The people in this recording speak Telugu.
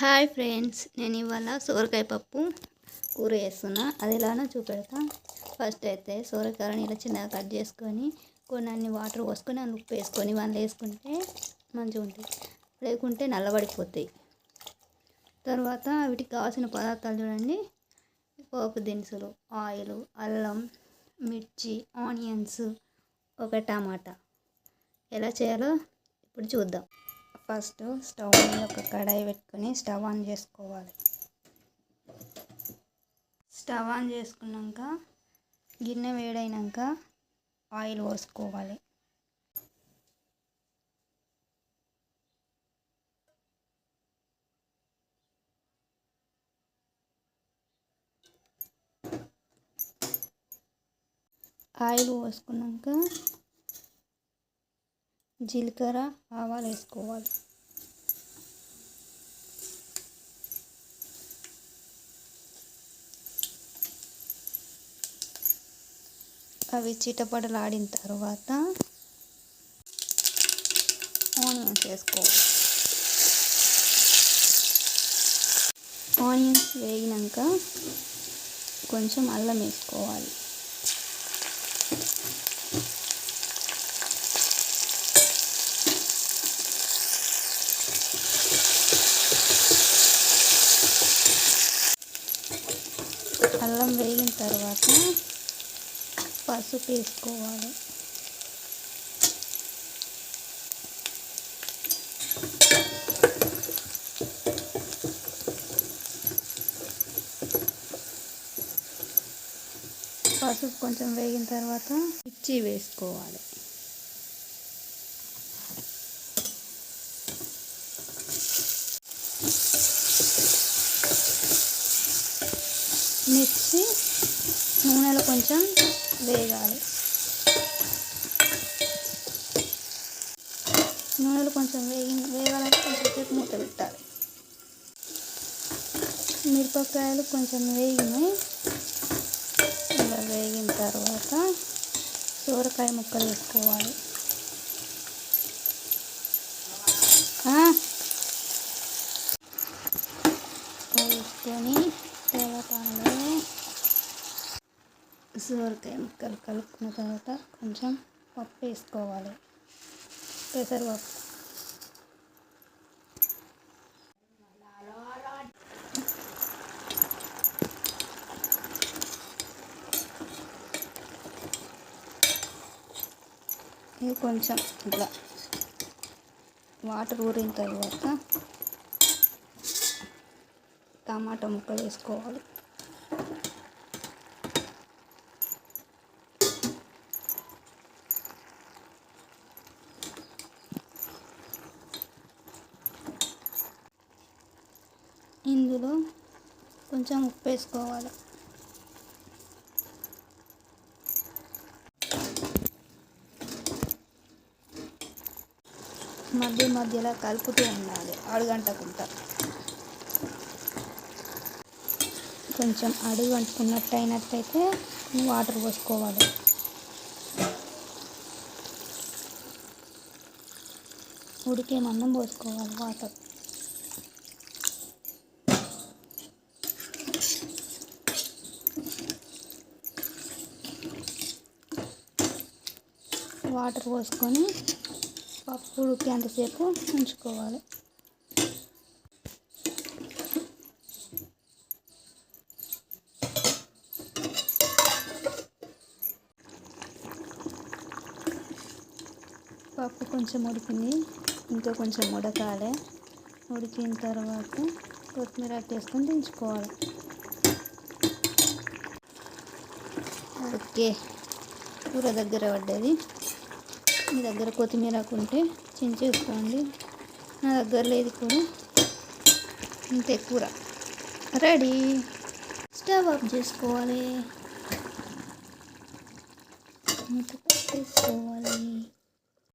హాయ్ ఫ్రెండ్స్ నేను ఇవాళ సోరకాయ పప్పు కూర చేస్తున్నా. అది ఎలానో చూపెడతా. ఫస్ట్ అయితే సోరకాయని ఇలా చిన్నగా కట్ చేసుకొని కొన్ని అన్ని వాటర్ పోసుకొని అన్ని ఉప్పు వేసుకొని వాళ్ళు వేసుకుంటే మంచిగా ఉంటుంది లేకుంటే నల్లబడిపోతాయి. తర్వాత వీటికి కావాల్సిన పదార్థాలు చూడండి. పోపు దినుసులు ఆయిల్ అల్లం మిర్చి ఆనియన్స్ ఒక టమాటా. ఎలా చేయాలో ఇప్పుడు చూద్దాం. ఫస్ట్ స్టవ్ మీద ఒక కడాయి పెట్టుకొని స్టవ్ ఆన్ చేసుకోవాలి. స్టవ్ ఆన్ చేసుకున్నాక గిన్నె వేడైనాక ఆయిల్ పోసుకోవాలి. ఆయిల్ పోసుకున్నాక జీలకర్ర ఆవాలు వేసుకోవాలి అవి చిటపటలాడిన తర్వాత ఆనియన్స్ వేసుకోవాలి. ఆనియన్స్ వేగినాక కొంచెం అల్లం వేసుకోవాలి. అల్లం వేగిన తర్వాత పసుపు వేసుకోవాలి. పసుపు కొంచెం వేగిన తర్వాత మిర్చి వేసుకోవాలి. మిర్చి నూనెలో కొంచెం వేగాలి. నూనెలు కొంచెం వేగి వేగాలంటే కొంచెం సేపు మూత పెట్టాలి. మిరపకాయలు కొంచెం వేగినాయి. ఇలా వేగిన తర్వాత సోరకాయ ముక్కలు వేసుకోవాలి వేసుకొని తెల్లపాలు సోరకాయ ముక్కలు కలుపుకున్న తర్వాత కొంచెం పప్పు వేసుకోవాలి. పెసరపప్పు. ఇది కొంచెం ఇట్లా వాటర్ ఊరిన తర్వాత టమాటా ముక్కలు వేసుకోవాలి. ఇందులో కొంచెం ఉప్పు వేసుకోవాలి మధ్య మధ్యలో కలుపుతూ ఉండాలి అడుగంటకుంట కొంచెం అడుగు అంటుకున్నట్టు అయినట్టయితే వాటర్ పోసుకోవాలి. ఉడికే మందం పోసుకోవాలి వాటర్. వాటర్ పోసుకొని పప్పు ఉడికేంతసేపు ఉంచుకోవాలి. పప్పు కొంచెం ఉడికింది. ఇంకా కొంచెం ఉడకాలి. ఉడికిన తర్వాత కొత్తిమీర వేసుకొని దించుకోవాలి. ఓకే. కూర దగ్గర పడ్డది. మీ దగ్గర కొత్తిమీర ఉంటే చించేసుకోండి. నా దగ్గర లేదు కూడా ఇంతే కూర. రెడీ. స్టవ్ ఆఫ్ చేసుకోవాలి. మూత